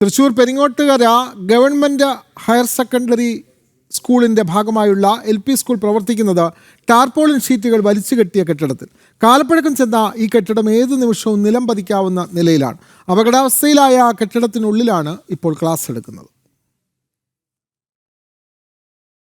Thrissur Peringottukara government higher secondary സ്കൂളിന്റെ ഭാഗമായുള്ള L P school പ്രവർത്തിക്കുന്നത് ടാർപോളിൻ ഷീറ്റുകൾ വലിച്ചു കെട്ടിയ കെട്ടിടത്തിൽ. കാലപ്പഴക്കം ചെന്ന ഈ കെട്ടിടം ഏത് നിമിഷവും നിലം പതിക്കാവുന്ന നിലയിലാണ്. അപകടാവസ്ഥയിലായ കെട്ടിടത്തിനുള്ളിലാണ് ഇപ്പോൾ ക്ലാസ് എടുക്കുന്നത്.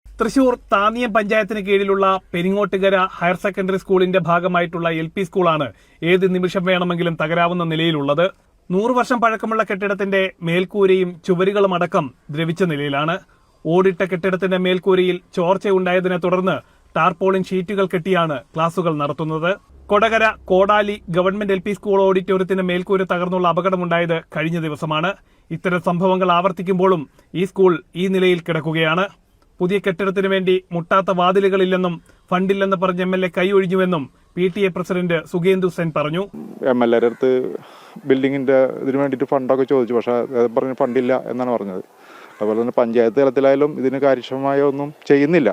തൃശൂർ താന്നിയം പഞ്ചായത്തിന് കീഴിലുള്ള പെരിങ്ങോട്ടുകര ഹയർ സെക്കൻഡറി സ്കൂളിന്റെ ഭാഗമായിട്ടുള്ള എൽ പി സ്കൂളാണ് ഏത് നിമിഷം വേണമെങ്കിലും തകരാവുന്ന നിലയിലുള്ളത്. നൂറ് വർഷം പഴക്കമുള്ള കെട്ടിടത്തിന്റെ മേൽക്കൂരയും ചുവരുകളും അടക്കം ദ്രവിച്ച നിലയിലാണ്. ഓടിട്ട കെട്ടിടത്തിന്റെ മേൽക്കൂരയിൽ ചോർച്ചയുണ്ടായതിനെ തുടർന്ന് ടാർപോളിൻ ഷീറ്റുകൾ കെട്ടിയാണ് ക്ലാസുകൾ നടത്തുന്നത്. Kodakara Kodali government L P school ഓഡിറ്റോറിയത്തിന്റെ മേൽക്കൂര തകർന്നുള്ള അപകടമുണ്ടായത് കഴിഞ്ഞ ദിവസമാണ്. ഇത്തരം സംഭവങ്ങൾ ആവർത്തിക്കുമ്പോഴും ഈ സ്കൂൾ ഈ നിലയിൽ കിടക്കുകയാണ്. പുതിയ കെട്ടിടത്തിനു വേണ്ടി മുട്ടാത്ത വാതിലുകളില്ലെന്നും ഫണ്ടില്ലെന്ന് പറഞ്ഞ് എം എൽ എ കൈ ഒഴിഞ്ഞുവെന്നും P T A president Sugendu Sen പറഞ്ഞു. എം എൽ എ അടുത്ത് ബിൽഡിങ്ങിന്റെ ഇതിന് വേണ്ടിയിട്ട് ഫണ്ടൊക്കെ ചോദിച്ചു. പക്ഷേ പറഞ്ഞ് ഫണ്ടില്ല എന്നാണ് പറഞ്ഞത്. അതുപോലെ തന്നെ പഞ്ചായത്ത് തലത്തിലായാലും ഇതിന് കാര്യക്ഷമമായ ഒന്നും ചെയ്യുന്നില്ല.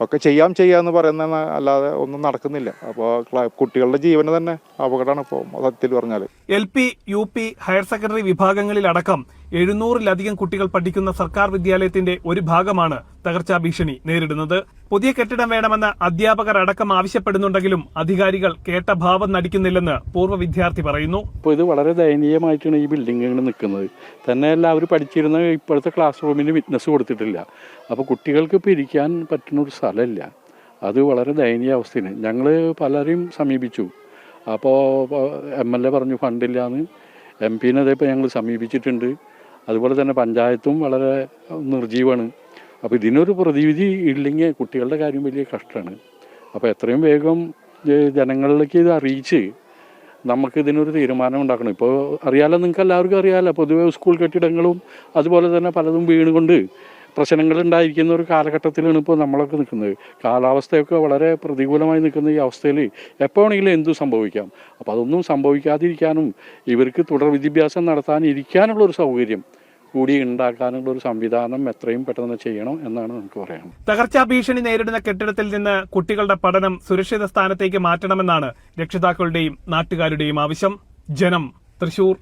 ഒക്കെ ചെയ്യാം ചെയ്യാന്ന് പറയുന്ന അല്ലാതെ ഒന്നും നടക്കുന്നില്ല. അപ്പോൾ കുട്ടികളുടെ ജീവന് തന്നെ അപകടമാണ് ഇപ്പോൾ സത്യത്തിൽ പറഞ്ഞാൽ L P U P higher secondary വിഭാഗങ്ങളിലടക്കം എഴുന്നൂറിലധികം കുട്ടികൾ പഠിക്കുന്ന സർക്കാർ വിദ്യാലയത്തിന്റെ ഒരു ഭാഗമാണ് തകർച്ചാ ഭീഷണി നേരിടുന്നത്. പുതിയ കെട്ടിടം വേണമെന്ന് അധ്യാപകർ അടക്കം ആവശ്യപ്പെടുന്നുണ്ടെങ്കിലും അധികാരികൾ കേട്ട ഭാവം നടിക്കുന്നില്ലെന്ന് പൂർവ വിദ്യാർത്ഥി പറയുന്നു. ഇപ്പോൾ ഇത് വളരെ ദയനീയമായിട്ടാണ് ഈ ബിൽഡിങ്ങുകൾ നിൽക്കുന്നത്. തന്നെയല്ല അവർ പഠിച്ചിരുന്ന ഇപ്പോഴത്തെ ക്ലാസ് റൂമിന് വിറ്റ്നസ് കൊടുത്തിട്ടില്ല. അപ്പോൾ കുട്ടികൾക്ക് ഇപ്പോൾ ഇരിക്കാൻ പറ്റുന്ന ഒരു സ്ഥലമില്ല. അത് വളരെ ദയനീയ അവസ്ഥയാണ്. ഞങ്ങൾ പലരെയും സമീപിച്ചു. അപ്പോൾ എം എൽ എ പറഞ്ഞു ഫണ്ടില്ലാന്ന് എം പിനെ അതേപ്പോൾ ഞങ്ങൾ സമീപിച്ചിട്ടുണ്ട്. അതുപോലെ തന്നെ പഞ്ചായത്തും വളരെ നിർജീവമാണ്. അപ്പോൾ ഇതിനൊരു പ്രതിവിധി ഇല്ലെങ്കിൽ കുട്ടികളുടെ കാര്യം വലിയ കഷ്ടമാണ്. അപ്പോൾ എത്രയും വേഗം ജനങ്ങളിലേക്ക് ഇത് അറിയിച്ച് നമുക്ക് ഇതിനൊരു തീരുമാനം ഉണ്ടാക്കണം. ഇപ്പോൾ അറിയാലോ നിങ്ങൾക്ക് എല്ലാവർക്കും അറിയാമല്ലോ പൊതുവേ സ്കൂൾ കെട്ടിടങ്ങളും അതുപോലെ തന്നെ പലതും വീണുകൊണ്ട് പ്രശ്നങ്ങൾ ഉണ്ടായിരിക്കുന്ന ഒരു കാലഘട്ടത്തിലാണ് ഇപ്പോൾ നമ്മളൊക്കെ നിൽക്കുന്നത്. കാലാവസ്ഥയൊക്കെ വളരെ പ്രതികൂലമായി നിൽക്കുന്ന ഈ അവസ്ഥയിൽ എപ്പോൾ വേണമെങ്കിലും എന്തും സംഭവിക്കാം. അപ്പോൾ അതൊന്നും സംഭവിക്കാതിരിക്കാനും ഇവർക്ക് തുടർ വിദ്യാഭ്യാസം നടത്താൻ ഇരിക്കാനുള്ള ഒരു സൗകര്യം കൂടി ഉണ്ടാക്കാനുള്ള ഒരു സംവിധാനം എത്രയും പെട്ടെന്ന് ചെയ്യണം എന്നാണ് നമുക്ക് പറയാൻ തകർച്ചാ ഭീഷണി നേരിടുന്ന കെട്ടിടത്തിൽ നിന്ന് കുട്ടികളുടെ പഠനം സുരക്ഷിത സ്ഥാനത്തേക്ക് മാറ്റണമെന്നാണ് രക്ഷിതാക്കളുടെയും നാട്ടുകാരുടെയും ആവശ്യം. ജനം തൃശൂർ.